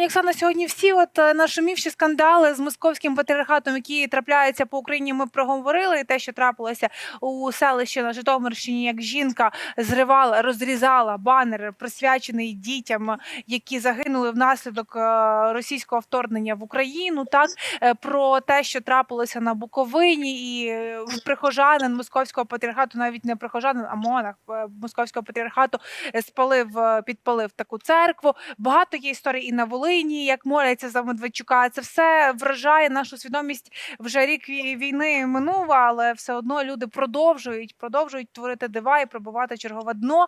пані Оксана, сьогодні всі от е, нашумівші скандали з московським патріархатом, які трапляються по Україні, ми проговорили. І те, що трапилося у селищі на Житомирщині, як жінка зривала, розрізала банер, присвячений дітям, які загинули внаслідок е, російського вторгнення в Україну. Так Е, про те, що трапилося на Буковині, і е, прихожанин московського патріархату, навіть не прихожанин, а монах е, московського патріархату е, спалив, е, підпалив таку церкву. Багато є історій і на Волині, як моляться за Медведчука. Це все вражає нашу свідомість. Вже рік війни минув, але все одно люди продовжують, продовжують творити дива і пробувати чергове дно.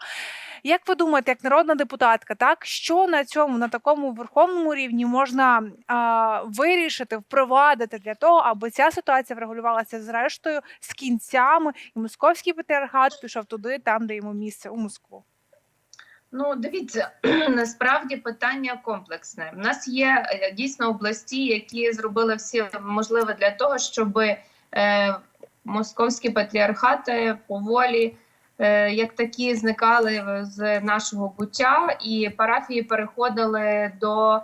Як ви думаєте, як народна депутатка, так що на цьому на такому верховному рівні можна а, вирішити, впровадити для того, аби ця ситуація врегулювалася зрештою з кінцями, і московський патріархат пішов туди, там де йому місце у Москву? Ну, дивіться, насправді питання комплексне. У нас є е, дійсно області, які зробили все можливе для того, щоб е, московські патріархати поволі, е, як такі, зникали з нашого буття, і парафії переходили до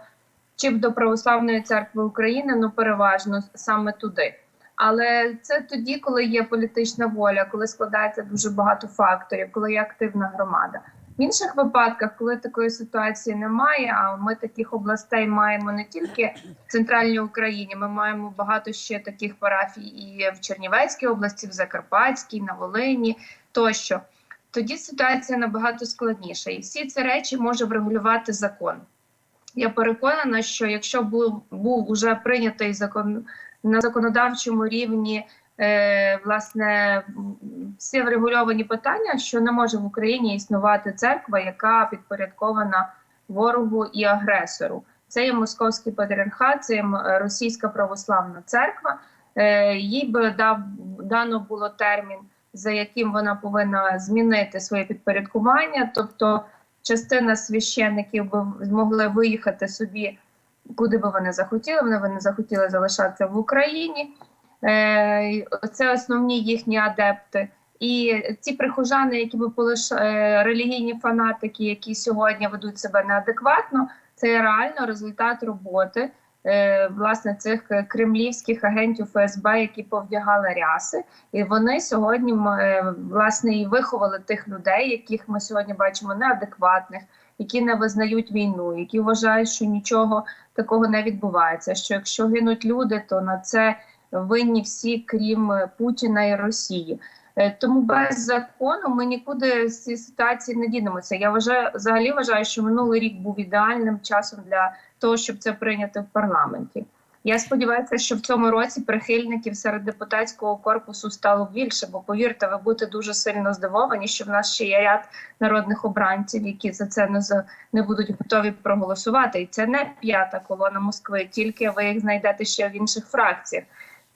чи до Православної церкви України, ну переважно саме туди. Але це тоді, коли є політична воля, коли складається дуже багато факторів, коли є активна громада. В інших випадках, коли такої ситуації немає, а ми таких областей маємо не тільки в центральній Україні, ми маємо багато ще таких парафій і в Чернівецькій області, в Закарпатській, на Волині тощо. Тоді ситуація набагато складніша, і всі ці речі може врегулювати закон. Я переконана, що якщо був був уже прийнятий закон на законодавчому рівні власне всі врегульовані питання, що не може в Україні існувати церква, яка підпорядкована ворогу і агресору. Це є московський патріархат, це є російська православна церква. Е, їй би дав дано було термін, за яким вона повинна змінити своє підпорядкування, тобто частина священників би змогли виїхати собі куди би вони захотіли. Вони б не захотіли залишатися в Україні. Е, Це основні їхні адепти. І ці прихожани, які би полиш... е, релігійні фанатики, які сьогодні ведуть себе неадекватно, це реально результат роботи е, власне цих кремлівських агентів ФСБ, які повдягали ряси, і вони сьогодні власне і виховали тих людей, яких ми сьогодні бачимо неадекватних, які не визнають війну, які вважають, що нічого такого не відбувається. Що якщо гинуть люди, то на це винні всі, крім е, Путіна і Росії. Е, Тому без закону ми нікуди з цієї ситуації не дінемося. Я вважаю, взагалі вважаю, що минулий рік був ідеальним часом для того, щоб це прийняти в парламенті. Я сподіваюся, що в цьому році прихильників серед депутатського корпусу стало більше, бо повірте, ви будете дуже сильно здивовані, що в нас ще є ряд народних обранців, які за це не за не будуть готові проголосувати. І це не п'ята колона Москви, тільки ви їх знайдете ще в інших фракціях.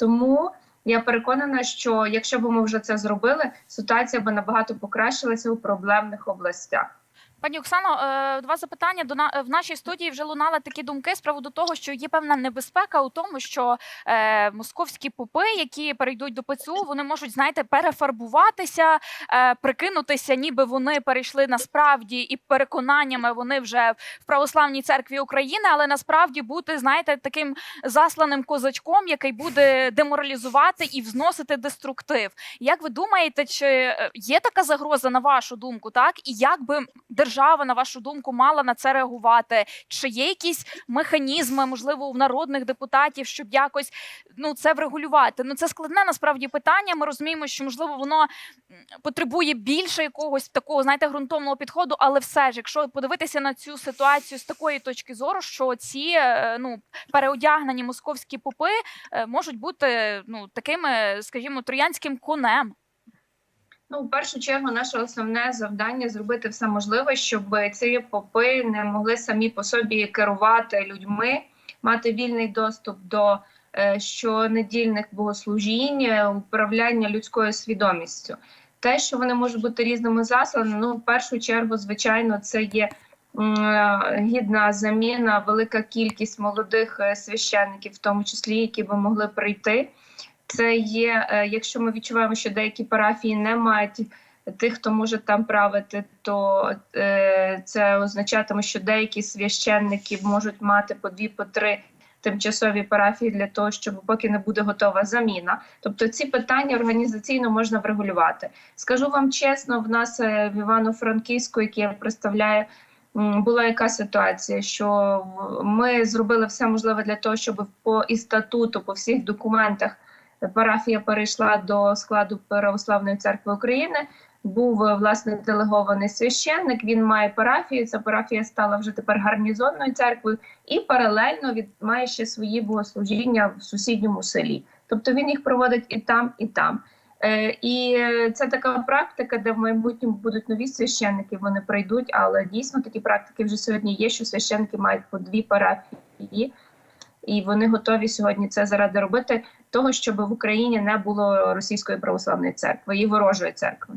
Тому я переконана, що якщо б ми вже це зробили, ситуація би набагато покращилася у проблемних областях. Пані Оксано, е, два запитання до на в нашій студії вже лунали такі думки з приводу того, що є певна небезпека у тому, що е, московські попи, які перейдуть до ПЦУ, вони можуть знаєте перефарбуватися, е, прикинутися, ніби вони перейшли насправді і переконаннями вони вже в православній церкві України, але насправді бути знаєте таким засланим козачком, який буде деморалізувати і взносити деструктив. Як ви думаєте, чи є така загроза на вашу думку, так і як би держава, на вашу думку, мала на це реагувати? Чи є якісь механізми, можливо, у народних депутатів, щоб якось ну це врегулювати? Ну це складне насправді питання. Ми розуміємо, що можливо воно потребує більше якогось такого, знаєте, ґрунтовного підходу, але все ж, якщо подивитися на цю ситуацію з такої точки зору, що ці е, ну переодягнені московські попи е, можуть бути ну такими, скажімо, троянським конем. Ну, в першу чергу, наше основне завдання зробити все можливе, щоб ці попи не могли самі по собі керувати людьми, мати вільний доступ до е, щонедільних богослужінь, е, управляння людською свідомістю. Те, що вони можуть бути різними засланими, ну в першу чергу, звичайно, це є е, гідна заміна, велика кількість молодих е, священників, в тому числі, які би могли прийти. Це є, е, якщо ми відчуваємо, що деякі парафії не мають тих, хто може там правити, то е, це означатиме, що деякі священники можуть мати по дві, по три тимчасові парафії для того, щоб поки не буде готова заміна. Тобто ці питання організаційно можна врегулювати. Скажу вам чесно, в нас е, в Івано-Франківську, який я представляю, була яка ситуація, що ми зробили все можливе для того, щоб по і статуту, по всіх документах парафія перейшла до складу Православної церкви України. Був е, власне делегований священник. Він має парафію. Ця парафія стала вже тепер гарнізонною церквою, і паралельно від має ще свої богослужіння в сусідньому селі. Тобто він їх проводить і там, і там. Е, і це така практика, де в майбутньому будуть нові священники. Вони прийдуть, але дійсно такі практики вже сьогодні є, що священники мають по дві парафії. І вони готові сьогодні це заради робити того, щоб в Україні не було російської православної церкви і ворожої церкви.